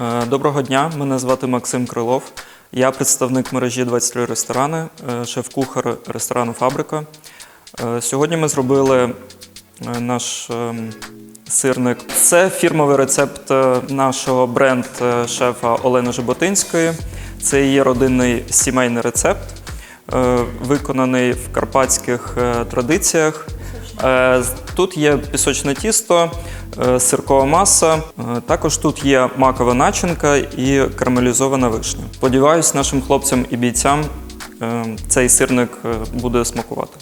Е, Доброго дня, мене звати Максим Крилов. Я представник мережі 23 ресторани, е, шеф-кухар ресторану Фабрика. Е, Сьогодні ми зробили наш сирник. Це фірмовий рецепт нашого бренд-шефа Олени Жаботинської. Це її родинний сімейний рецепт, виконаний в карпатських традиціях. Е, Тут є пісочне тісто, е, сиркова маса. е, Також тут є макова начинка і карамелізована вишня. Сподіваюсь, нашим хлопцям і бійцям цей сирник буде смакувати.